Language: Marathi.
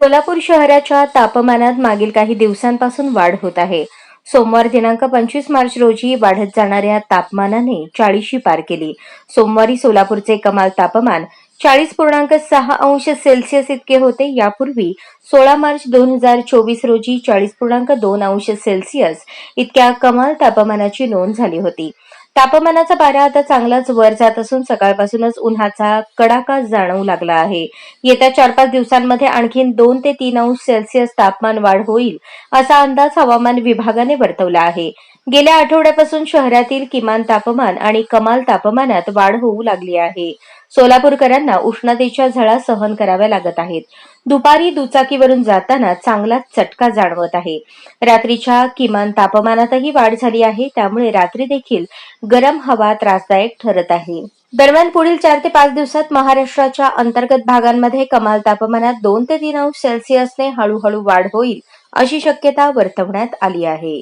सोलापूर शहराच्या तापमानात मागील काही दिवसांपासून वाढ होत आहे. सोमवार दिनांक पंचवीस मार्च रोजी वाढत जाणाऱ्या तापमानाने चाळीशी पार केली. सोमवारी सोलापूरचे कमाल तापमान चाळीस पूर्णांक सहा अंश सेल्सिअस इतके होते. यापूर्वी सोळा मार्च दोन हजार चोवीस रोजी चाळीस पूर्णांक दोन अंश सेल्सिअस इतक्या कमाल तापमानाची नोंद झाली होती. तापमानाचा पारा आता चांगलाच वर जात असून सकाळपासूनच उन्हाचा कडाका जाणवू लागला आहे. येत्या चार पाच दिवसांमध्ये आणखीन दोन ते तीन अंश सेल्सिअस तापमान वाढ होईल असा अंदाज हवामान विभागाने वर्तवला आहे. गेल्या आठवड्यापासून शहरातील किमान तापमान आणि कमाल तापमानात वाढ होऊ लागली आहे. सोलापूरकरांना उष्णतेच्या झळा सहन कराव्या लागत आहेत. दुपारी दुचाकीवरून जाताना चांगलाच चटका जाणवत आहे. रात्रीच्या किमान तापमानातही वाढ झाली आहे त्यामुळे रात्री देखील गरम हवा त्रासदायक ठरत आहे. दरम्यान पुढील चार ते पाच दिवसात महाराष्ट्राच्या अंतर्गत भागांमध्ये कमाल तापमानात दोन ते तीन अंश सेल्सिअसने हळूहळू वाढ होईल अशी शक्यता वर्तवण्यात आली आहे.